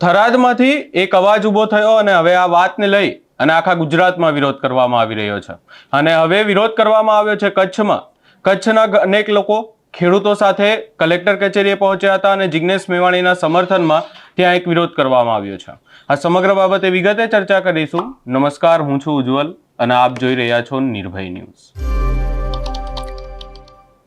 થરાદમાંથી એક અવાજ ઊભો થયો અને હવે આ વાતને લઈ અને આખા ગુજરાતમાં વિરોધ કરવામાં આવી રહ્યો છે. અને હવે વિરોધ કરવામાં આવ્યો છે કચ્છમાં. કચ્છના અનેક લોકો ખેડૂતો સાથે કલેક્ટર કચેરીએ પહોંચ્યા હતા અને જિગ્નેશ મેવાણીના સમર્થનમાં ત્યાં એક વિરોધ કરવામાં આવ્યો છે. આ સમગ્ર બાબતે વિગતે ચર્ચા કરીશું. નમસ્કાર, હું છું ઉજ્જવલ અને આપ જોઈ રહ્યા છો નિર્ભય ન્યૂઝ.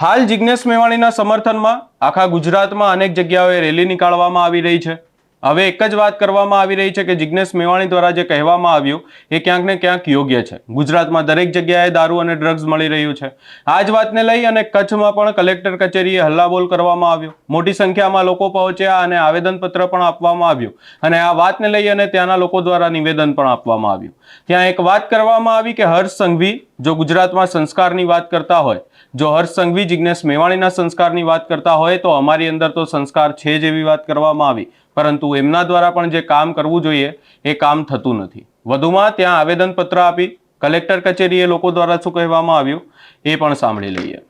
હાલ જિગ્નેશ મેવાણીના સમર્થનમાં આખા ગુજરાતમાં અનેક જગ્યાઓએ રેલી નીકાળવામાં આવી રહી છે. હવે એક જ વાત કરવામાં આવી રહી છે કે જિગ્નેશ મેવાણી દ્વારા જે કહેવામાં આવ્યું, એ ક્યાંક ને ક્યાંક યોગ્ય છે. ગુજરાતમાં દરેક જગ્યાએ દારૂ અને ડ્રગ્સ મળી રહ્યું છે. આ જ વાતને લઈ અને કચ્છમાં પણ કલેક્ટર કચેરીએ હલ્લાબોલ કરવામાં આવ્યો. મોટી સંખ્યામાં લોકો પહોંચ્યા અને આવેદનપત્ર પણ આપવામાં આવ્યું. અને આ વાતને લઈ અને ત્યાંના લોકો દ્વારા નિવેદન પણ આપવામાં આવ્યું. ત્યાં એક વાત કરવામાં આવી કે હર્ષ સંઘવી, જો ગુજરાતમાં સંસ્કારની વાત કરતા હોય જો હર્ષ સંઘવી જિજ્ઞેશ મેવાણીના સંસ્કારની વાત કરતા હોય તો અમારી અંદર તો સંસ્કાર છે જ એવી વાત કરવામાં આવી. પરંતુ એમના દ્વારા પણ જે કામ કરવું જોઈએ, એ કામ થતું નથી. વધુમાં ત્યાં આવેદનપત્ર આપી કલેક્ટર કચેરીએ લોકો દ્વારા શું કહેવામાં આવ્યું, એ પણ સાંભળી લઈએ.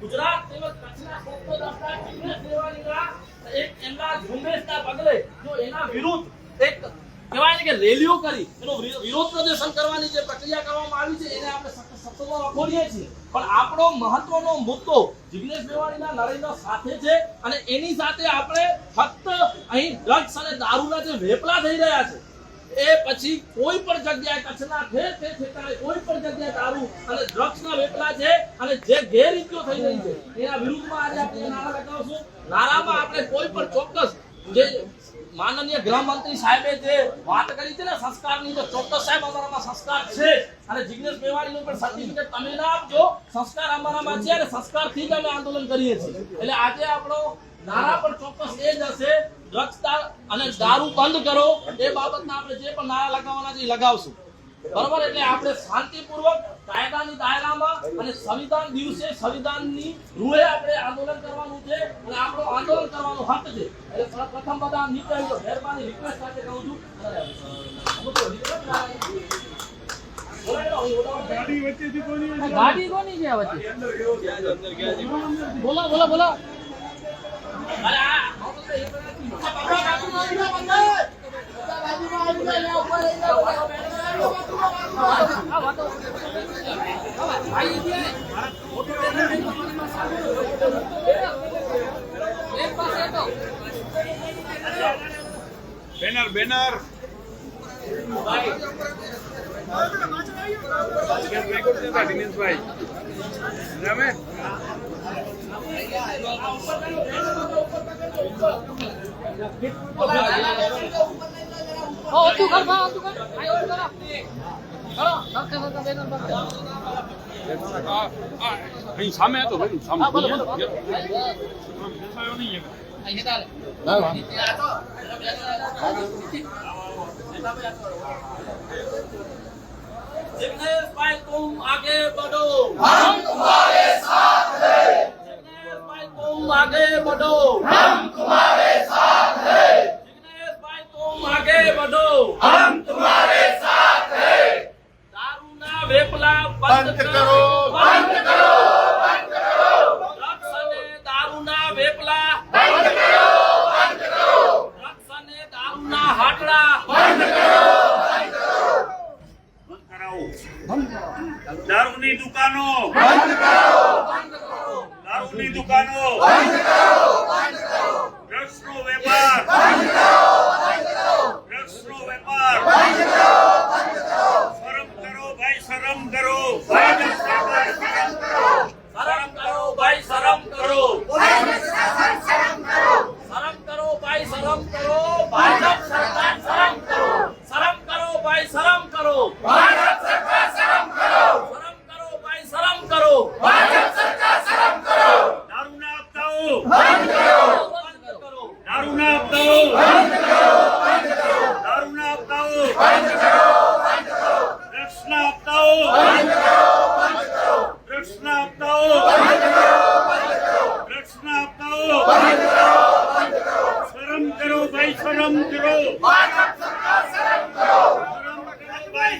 ગુજરાત તેમજ કચ્છના દ્રષ્ટા જિગ્નેશ મેવાણીના એક એમના ઝુંબેશના પગલે જો એના વિરુદ્ધ એક કહેવાય કે રેલીઓ કરી, એનો વિરોધ પ્રદર્શન કરવાની જે પ્રક્રિયા કરવામાં આવી છે, એને આપણે શબ્દોમાં વખોડીએ છીએ. પણ આપણો મહત્વનો મુદ્દો જિગ્નેશ મેવાણીના નરેન્દ્ર સાથે છે અને એની સાથે આપણે ફક્ત અહીં ડ્રગ્સ અને દારૂના જે વેપલા થઈ રહ્યા છે એ પછી કોઈ પણ જગ્યાએ કચ્છના ઠેર ઠેર ઠેકાણે કોઈ પણ જગ્યાએ દારૂ અને ડ્રગ્સના વેપલા છે અને જે ગેરરીતિઓ થઈ રહી છે, એના વિરુદ્ધમાં આજે આપણે નારા લગાવશું નારામાં આપણે કોઈ પણ ચોક્કસ જે માનનીય ગૃહમંત્રી સાહેબે જે વાત કરી છે ને સંસ્કારની, તો ચોક્કસ સાહેબ અમારામાં સંસ્કાર છે. અને જિગ્નેશ મેવાણીનું પણ સર્ટિફિકેટ તમે ના આપજો. સંસ્કાર અમારામાં છે અને સંસ્કારથી જ અમે આંદોલન કરીએ છીએ. એટલે આજે આપણો નારા પણ ચોક્કસ એ જ હશે ડ્રગ્સ અને દારૂ બંધ કરો એ બાબતના આપણે જે પણ નારા લગાવવાના છે એ લગાવશું. બરોબર? એટલે આપણે શાંતિપૂર્વક કાયદાની દાયરામાં અને સંવિધાન દિવસે સંવિધાનની રૂએ આપણે આંદોલન કરવાનું છે અને આપણો આંદોલન કરવાનો હક છે. એટલે પ્રથમ બધા આવી મહેરબાની રિક્વેસ્ટ સાથે કહું છું. ગાડી કોની છે વચ્ચે? બોલો બોલો બોલો. અરે આ બેનર બેનર. દિનેશભાઈ રમે ઓ હતું કર બા હતું કર આયો હતું કરો કરો સરખે સરખે બેનર પાસે અહીં સામે હતો ભાઈ સામે હા બોલો બોલો બેસાયો નહીં અહીં ચાલે जिग्नेश भाई तुम आगे बढ़ो हम तुम्हारे साथ हैं जिग्नेश भाई तुम आगे बढ़ो हम तुम्हारे साथ हैं जिग्नेश भाई तुम आगे बढ़ो हम तुम्हारे साथ हैं दारू ना वेपला बंद करो बंद करो बंद करो ड्रग्स અને દારૂના વેપલા બંધ કરો બંધ કરો ડ્રગ્સ અને દારૂના હાટડા દારૂની દુકાનો બંધ કરો દારૂની દુકાનો બંધ કરો ડ્રગ્સનો વેપાર. બંધ કરો ડ્રગ્સનો વેપાર. બંધ શરમ કરો ભાઈ, શરમ કરો. શરમ કરો ભાઈ, શરમ કરો.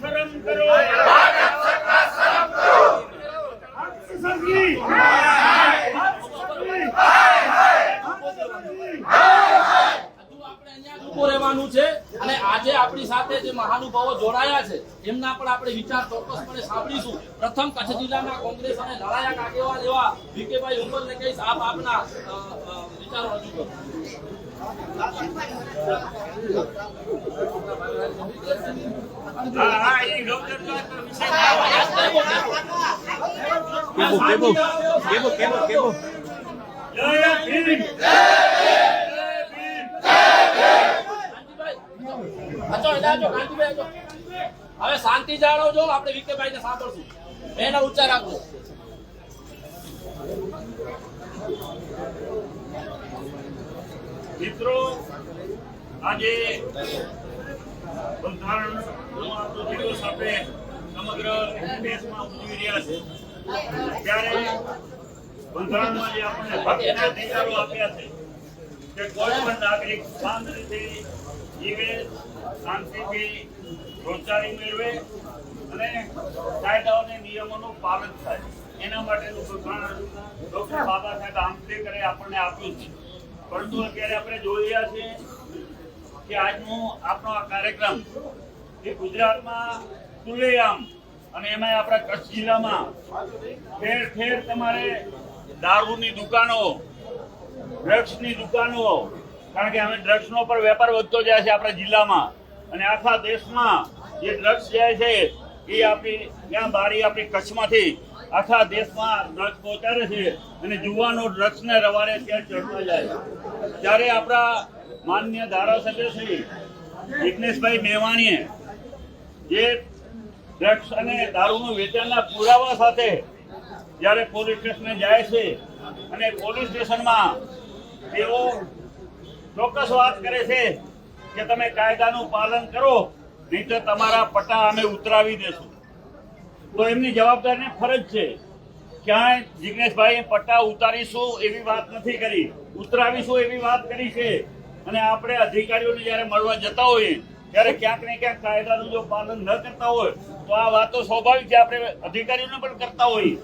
શરમ કરો ભાજપ સરકાર રહેવાનું છે અને આજે આપણી સાથે જે મહાનુભાવો જોડાયા છે, એમના પણ આપણે વિચાર ચોક્કસપણે સાંભળીશું. પ્રથમ કચ્છ જિલ્લાના કોંગ્રેસ અને લડાયક આગેવાન એવા વીકેભાઈ ઉમરને કહીશ, આપ આપના વિચારો રજૂ કરો. હા હા એ ગૌચરનો વિષય જય ભીમ. હવે શાંતિ જાળવજો, આપણે વિકેભાઈ ને સાંભળશું બેનર ઉચ્ચાર રાખજો મિત્રો, આજે બંધારણનો દિવસ આપણે સમગ્ર દેશમાં ઉજવી રહ્યા છે. ત્યારે બંધારણમાં જે આપણને હકના અધિકારો આપ્યા છે કે કોઈ પણ નાગરિક શાંત રીતે જીવે, શાંતિથી રોજગારી મેળવે અને કાયદાઓ અને નિયમોનું પાલન થાય. એના માટેનું બંધારણ ડોક્ટર બાબા સાહેબ આંબેડકરે આપણને આપ્યું છે. પરંતુ અત્યારે આપણે જોઈ રહ્યા છીએ કે આજનો આપણો આ કાર્યક્રમ એ ગુજરાતમાં ખુલ્લેઆમ અને એમાં આપણા કચ્છ જિલ્લામાં ઠેર ઠેર તમારે દારૂની દુકાનો, ડ્રગ્સની દુકાનો, કારણ કે અમે ડ્રગ્સનો પણ વેપાર વધતો જાય છે આપણા જિલ્લામાં. અને આખા દેશમાં જે ડ્રગ્સ જાય છે, એ આપણી, ત્યાં બારી આપણી કચ્છમાંથી આખા દેશમાં ડ્રગ્સ પહોંચાડે છે અને જુવાનો ડ્રગ્સને રવાડે ત્યાં ચડતા જાય ત્યારે આપણા માન્ય ધારાસભ્ય શ્રી જિગ્નેશભાઈ મેવાણીએ જે ડ્રગ્સ અને દારૂનું વેચાણના પુરાવા સાથે જ્યારે પોલીસ સ્ટેશને જાય છે અને પોલીસ સ્ટેશનમાં તેઓ ચોક્કસ વાત કરે છે કે તમે કાયદાનું પાલન કરો નહીં તો તમારા પટ્ટા અમે ઉતરાવી દેશું. તો એમની જવાબદારીને ફરજ છે. ક્યાંય જિગ્નેશભાઈએ પટ્ટા ઉતારીશું એવી વાત નથી કરી. ઉતરાવીશું એવી વાત કરી છે. અને આપણે અધિકારીઓને જ્યારે મળવા જતા હોઈએ, ત્યારે ક્યાંક ને ક્યાંક કાયદાનું જો પાલન ન કરતા હોય, તો આ વાતો સ્વાભાવિક છે, આપણે અધિકારીઓને પણ કરતા હોઈએ.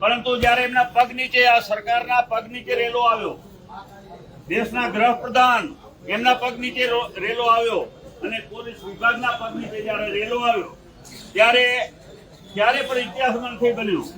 પરંતુ જ્યારે એમના પગ નીચે, આ સરકારના પગ નીચે રેલો આવ્યો, દેશના ગૃહપ્રધાન એમના પગ નીચે રેલો આવ્યો, અને પોલીસ વિભાગના પગ નીચે જ્યારે રેલો આવ્યો, ત્યારે ત્યારે પણ ઇતિહાસમાં નથી બન્યું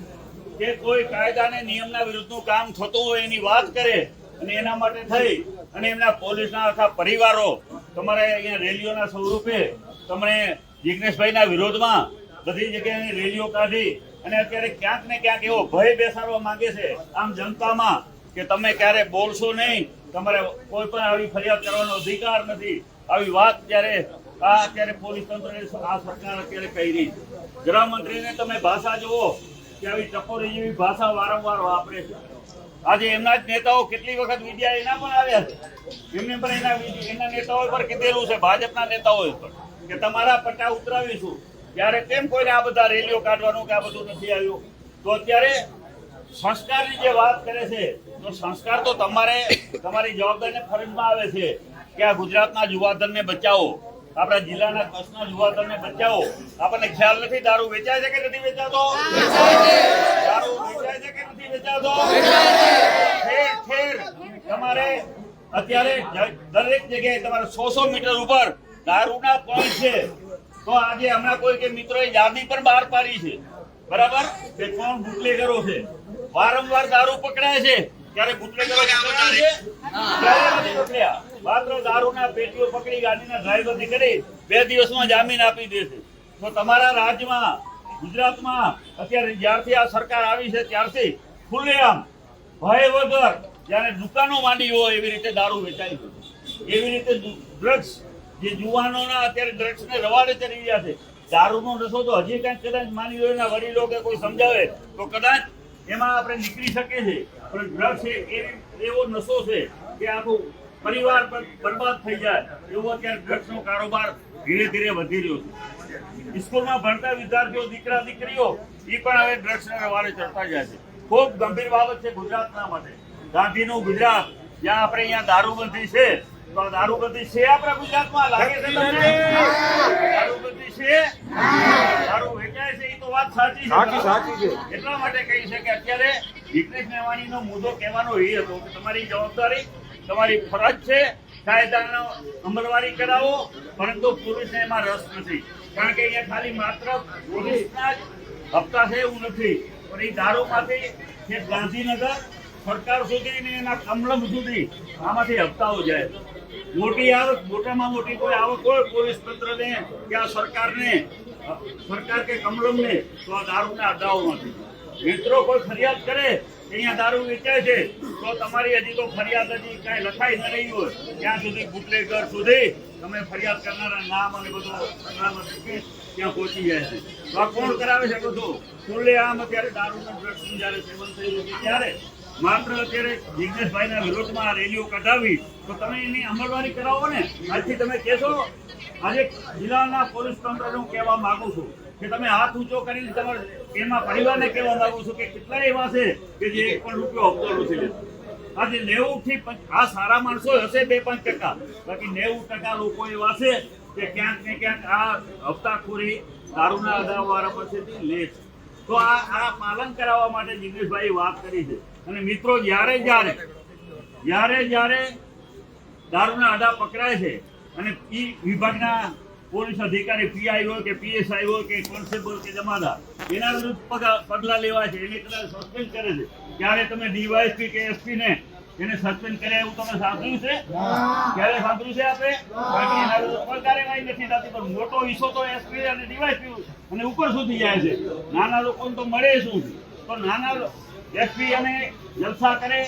કે કોઈ કાયદા અને નિયમના વિરુદ્ધનું કામ થતું હોય એની વાત કરે અને એના માટે થઈ અને એમના પોલીસના આખા પરિવારો તમારે અહીંયા રેલીઓના સ્વરૂપે તમને જીગ્નેશભાઈના વિરોધમાં બધી જગ્યાએ રેલીઓ કાઢી અને અત્યારે ક્યાંક ને ક્યાંક એવો ભય બેસાડવા માંગે છે. આમ જનતામાં કે તમે ક્યારે બોલશો નહીં, તમારે કોઈ પણ આવી ફરિયાદ કરવાનો અધિકાર નથી. આવી વાત જ્યારે આ અત્યારે પોલીસ તંત્રને આ સરકાર અત્યારે કહી ગૃહમંત્રીને તમે ભાષા જુઓ કે આવી ટકોરી જેવી ભાષા વારંવાર વાપરે છે. આજે એમના જ નેતાઓ કેટલી વખત મીડિયા એના પણ આવ્યા છે? એમને પણ એના એના નેતાઓ પર કીધેલું છે, ભાજપના નેતાઓ પર કે તમારા પટ્ટા ઉતરાવીશું. ત્યારે કેમ કોઈને આ બધા રેલીઓ કાઢવાનું કે આ બધું નથી આવ્યું? તો અત્યારે સંસ્કારની જે વાત કરે છે, તો સંસ્કાર તો તમારે, તમારી જવાબદારીને ફરજમાં આવે છે કે આ ગુજરાતના યુવાધનને બચાવો. આપણા જિલ્લાના કચ્છના યુવાધનને બચાવો આપણને ખ્યાલ નથી દારૂ વેચાય છે કે નથી વેચાતો? દારૂ વેચાય છે કે નથી વેચાતો? ઠેર ઠેર. તમારે અત્યારે દરેક જગ્યાએ તમારે સો સો મીટર ઉપર દારૂના પોઈન્ટ છે. તો આજે હમણાં કોઈ કે મિત્રોએ યાદી પણ બહાર પાડી છે. બરાબર? કે કોણ બુટલેગરો છે? વારંવાર દારૂ પકડાય છે. ત્યારે બુટલેગરો પકડાય છે? પકડ્યા? માત્ર દારૂના પેટીઓ પકડી ગાડીના ડ્રાઈવરથી કરી બે દિવસમાં જામીન આપી દે છે. તો તમારા રાજ્યમાં, ગુજરાતમાં અત્યારે જ્યારથી આ સરકાર આવી છે ત્યારથી ખુલ્લેઆમ ભય વગર જ્યારે દુકાનો માંડી હોય એવી રીતે દારૂ વેચાઈ ગયો. એવી રીતે ડ્રગ્સ જે યુવાનોના અત્યારે ડ્રગ્સને રવાડે ચડી રહ્યા છે. દારૂનો નશો તો હજી કાંઈક કદાચ માની લો એના વડીલો કે કોઈ સમજાવે, તો કદાચ એમાં આપણે નીકળી શકીએ છીએ. પણ ડ્રગ્સ એ એવો નશો છે કે આખું પરિવાર બર- બરબાદ થઈ જાય એવો અત્યારે ડ્રગ્સનો કારોબાર ધીરે ધીરે વધી રહ્યો છે. સ્કૂલમાં ભણતા વિદ્યાર્થીઓ દીકરા દીકરીઓ એ પણ હવે ડ્રગ્સના રવાડે ચડતા જાય છે. ખૂબ ગંભીર બાબત છે ગુજરાતના માટે. ગાંધીનું ગુજરાત જ્યાં આપણે અહીંયા દારૂબંધી છે તો આ દારૂબંધી છે આપણા ગુજરાતમાં? લાગે છે તમને? દારૂબંધી છે? દારૂ વેચાય છે એ તો વાત સાચી છે. એટલા માટે કહી છે કે અત્યારે જિગ્નેશ મેવાણીનો મુદ્દો કહેવાનો એ હતો કે તમારી જવાબદારી તમારી ફરજ છે કાયદાનો અમલવારી કરાવો, પરંતુ પોલીસને એમાં રસ નથી. કારણ કે અહીંયા ખાલી માત્ર પોલીસના જ હપ્તા છે એવું નથી. પણ એ દારૂમાંથી જે ગાંધીનગર સરકાર સુધી ને એના કમલમ સુધી આમાંથી હપ્તાઓ જાય. મોટી આવક, મોટામાં મોટી કોઈ આવક હોય પોલીસ તંત્રને કે આ સરકારને, સરકાર કે કમલમને, તો આ દારૂના અદાઓમાંથી મિત્રો કોઈ ફરિયાદ કરે અહીંયા દારૂ વેચાય છે, તો તમારી હજી તો ફરિયાદ હજી કાંઈ લખાઈ ન રહી હોય. ત્યાં સુધી બુટલેગર સુધી તમે ફરિયાદ કરનારા નામ અને બધું ત્યાં પહોંચી જાય છે. તો આ કોણ કરાવે છે બધું? ખુલ્લે આમ અત્યારે દારૂના ડ્રગ્સનું જ્યારે સેવન થઈ રહ્યું ત્યારે માત્ર અત્યારે જિજ્ઞેશભાઈના વિરોધમાં આ રેલીઓ કઢાવી, તો તમે એની અમલવારી કરાવો ને. આજથી તમે કહેશો, આજે જિલ્લાના પોલીસ તંત્રને હું કહેવા માગું છું. કે તમે હાથ ઊંચો કરીને તમારે એમાં પરિવારને કહેવા માંગુ છું કે કેટલા એવા છે કે જે એક પણ રૂપિયો હપ્તો નથી લેતો આજે નેવું થી આ સારા માણસો હશે બે પાંચ ટકા. બાકી નેવું ટકા લોકો એવા છે કે ક્યાંક ને ક્યાંક આ હપ્તાખોરી દારૂના અદાવાળા પાસેથી લે છે. તો આ આ પાલન કરાવવા માટે જિગ્નેશભાઈ વાત કરી છે. અને મિત્રો, જ્યારે જ્યારે જ્યારે જ્યારે દારૂના અડા પકડાય છે અને એ વિભાગના પોલીસ અધિકારી પીઆઈ હોય કે પીએસઆઈ હોય કે કોન્સ્ટેબલ કે જમાદાર, એના વિરુદ્ધ પગલાં લેવા છે. એને કદાચ સસ્પેન્ડ કરે છે. ત્યારે તમે ડીવાયસપી કે એસપીને એને સસ્પેન્ડ કર્યા એવું તમે સાંભળ્યું છે? ક્યારે સાંભળ્યું છે આપણે? બાકી એના વિરુદ્ધ કોઈ કાર્યવાહી નથી થતી, પણ મોટો ઈસો તો એસપી અને ડીવાયસપી અને ઉપર સુધી જાય છે. નાના લોકોને તો મળે શું? તો નાના એસપી અને જલસા કરે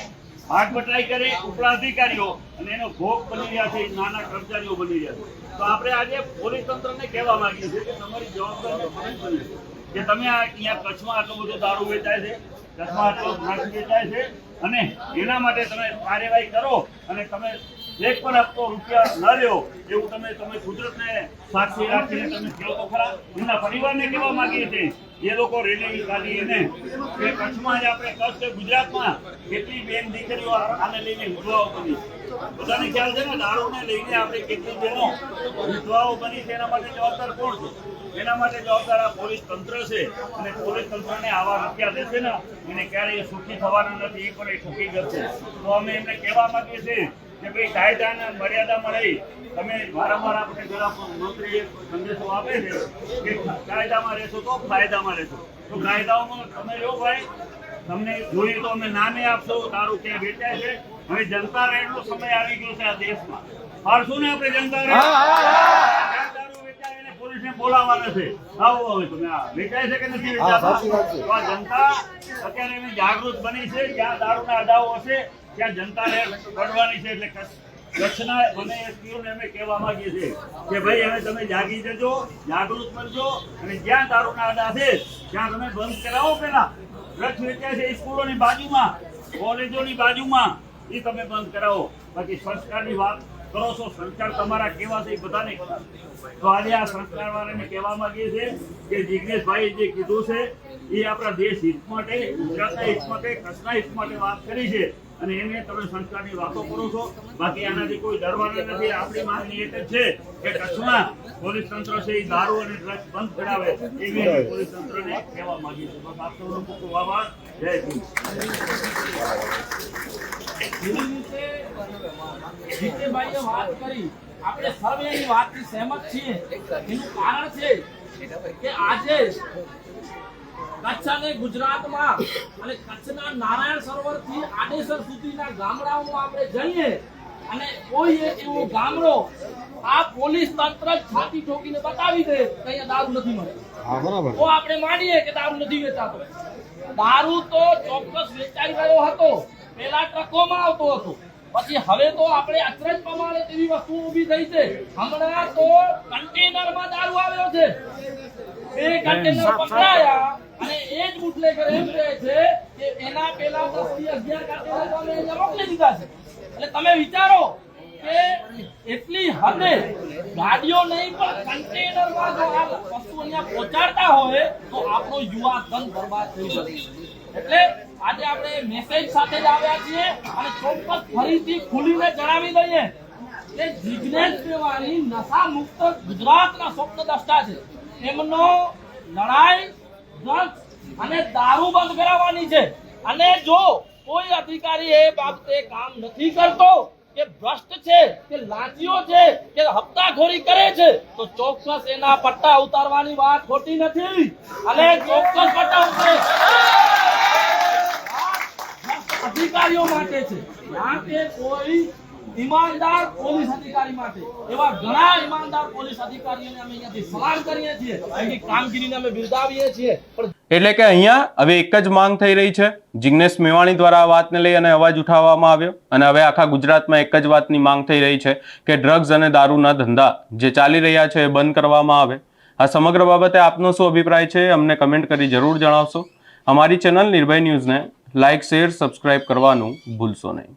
ભાગ બટાઈ કરે ઉપલા અધિકારીઓ અને એનો ભોગ બની રહ્યા છે, નાના કર્મચારીઓ બની રહ્યા છે. તો આપણે આજે પોલીસ તંત્રને કહેવા માંગીએ છીએ કે તમારી જવાબદારી ફરજ કે તમે અહીંયા કચ્છમાં આટલો બધો દારૂ વેચાય છે, કચ્છમાં આટલો ડ્રગ્સ વેચાય છે, અને એના માટે તમે કાર્યવાહી કરો અને તમે એક પણ હપ્તો રૂપિયા ન લ્યો, એવું તમે તમે કુદરતને સાક્ષી રાખીને તમે કહો તો ખરા. એમના પરિવારને કહેવા માંગીએ છીએ. એ લોકો રેલી કાઢી એને કચ્છમાં જ આપણે કચ્છ ગુજરાતમાં કેટલી બેન દીકરીઓ આને લઈને વિધવાઓ બની. બધાને ખ્યાલ છે ને? દારૂને લઈને આપણે કેટલી બહેનો વિધવાઓ બની છે? એના માટે જવાબદાર કોણ છે? એના માટે જવાબદાર આ પોલીસ તંત્ર છે. અને પોલીસ તંત્રને આવા રૂપિયા દેશે ને, એને ક્યારેય સુખી થવાના નથી, એ પણ એ હકીકત છે. તો અમે એમને કહેવા માંગીએ છીએ કે ભાઈ કાયદાના મર્યાદામાં રહી. તમે વારંવાર આપણે જરા મંત્રી સંદેશો આપે છે કે કાયદામાં રહેશો તો ફાયદામાં રહેશો. તો કાયદાઓમાં તમે જો ભાઈ. તમને જોઈએ તો અમે નામે આપશો તારું ક્યાં વેચાય છે. હવે જનતા રેડનો સમય આવી ગયો છે આ દેશમાં. પાડશું ને આપણે જનતા રેડ? ક્યાં પોલીસને બોલાવવાના છે. આવો હવે તમે આ વેચાય છે કે નથી વેચાતા? આ જનતા અત્યારે જાગૃત બની છે જ્યાં દારૂના અડાઓ હશે ત્યાં જનતાને રેડ છે એટલે કચ્છ- કચ્છના મને એસપીઓને અમે કહેવા માંગીએ છીએ કે ભાઈ હવે તમે જાગી જજો, જાગૃત બનજો અને જ્યાં દારૂના અડા છે, ત્યાં તમે બંધ કરાવો પેલા ડ્રગ્સ વેચાય છે એ સ્કૂલોની બાજુમાં, કોલેજોની બાજુમાં, એ તમે બંધ કરાવો. બાકી સંસ્કારની વાત કરો છો, સંસ્કાર તમારા કેવા છે એ બધાને તો આજે આ સંસ્કાર વાળાને કહેવા માંગીએ છીએ કે જિગ્નેશભાઈ જે કીધું છે, એ આપણા દેશ હિત માટે, ગુજરાતના હિત માટે, કચ્છના હિત માટે વાત કરી છે. અને એને તમે સંસ્કારની વાતો કરો છો. બાકી આનાથી કોઈ ડરવાનું નથી. આપણી માંગણી એક જ છે કે કચ્છમાં પોલીસ તંત્ર છે એ દારૂ અને ડ્રગ્સ બંધ કરાવે. એવી પોલીસ તંત્રને કહેવા માંગીએ છીએ. બસ આપ સૌનો ખૂબ ખૂબ આભાર. જય જીતેભાઈએ વાત કરી. આપણે સર્વે એની વાતથી સહેમત છીએ. એનું કારણ છે કે આજે કચ્છ ગુજરાતમાં અને કચ્છના નારાયણ સરોવરથી આડેસર સુધીના ગામડાઓમાં આપણે જઈએ અને કોઈ એવો ગામડો આ પોલીસ તંત્ર જ છાતી ઠોકીને બતાવી દે કે અહીંયા દારૂ નથી મળતો તો આપણે માનીએ કે દારૂ નથી વેચાતો. દારૂ તો ચોક્કસ વેચાઈ રહ્યો હતો. પેલા ટ્રકોમાં આવતો હતો. પછી હવે તો આપણે અચરજ પ્રમાણે તેવી વસ્તુ ઊભી થઈ છે. હમણાં તો કન્ટેનરમાં દારૂ આવ્યો છે. બે કન્ટેનર પકડાયા. અને એ જ બુટલેકર એમ કહે છે કે એના પેલા દસથી અગિયાર મોકલી દીધા છે. એટલે તમે વિચારો કે એટલી હદે ગાડીઓ નહીં, પણ કન્ટેનરમાં જો આ વસ્તુ અહીંયા પહોંચાડતા હોય તો આપણો યુવા ધન બરબાદ થઈ શકે. એટલે આજે આપણે મેસેજ સાથે જ આવ્યા છીએ અને ચોક્કસ ફરીથી ખુલીને જણાવી દઈએ કે જિજ્ઞેશ મેવાણી નશા મુક્ત ગુજરાતના સ્વપ્નદ્રષ્ટા છે. એમનો લડાઈ ડ્રગ્સ અને દારૂ બંધ કરાવવાની છે. અને જો કોઈ અધિકારી એ બાબતે કામ નથી કરતો, કે ભ્રષ્ટ છે, કે લાંચીઓ છે, કે હપ્તાખોરી કરે છે, તો ચોક્કસ એના પટ્ટા ઉતારવાની વાત ખોટી નથી. અને ચોક્કસ પટ્ટા ઉતરે. અધિકારીઓ માટે છે. કોઈ ઈમાનદાર પોલીસ અધિકારી માટે. એવા ઘણા ઈમાનદાર પોલીસ અધિકારીઓને અમે અહીંયાથી સલામ કરીએ છીએ. એમની કામગીરીને અમે બિરદાવીએ છીએ. એટલે કે અહીંયા હવે એક જ માંગ થઈ રહી છે. જિગ્નેશ મેવાણી દ્વારા આ વાતને લઈ અને અવાજ ઉઠાવવામાં આવ્યો. અને હવે આખા ગુજરાતમાં એક જ વાતની માંગ થઈ રહી છે કે ડ્રગ્સ અને દારૂના ધંધા જે ચાલી રહ્યા છે એ બંધ કરવામાં આવે. આ સમગ્ર બાબતે આપનો શું અભિપ્રાય છે અમને કમેન્ટ કરી જરૂર જણાવશો. અમારી ચેનલ નિર્ભય ન્યૂઝને લાઇક શેર, સબસ્ક્રાઇબ કરવાનું ભૂલશો નહીં.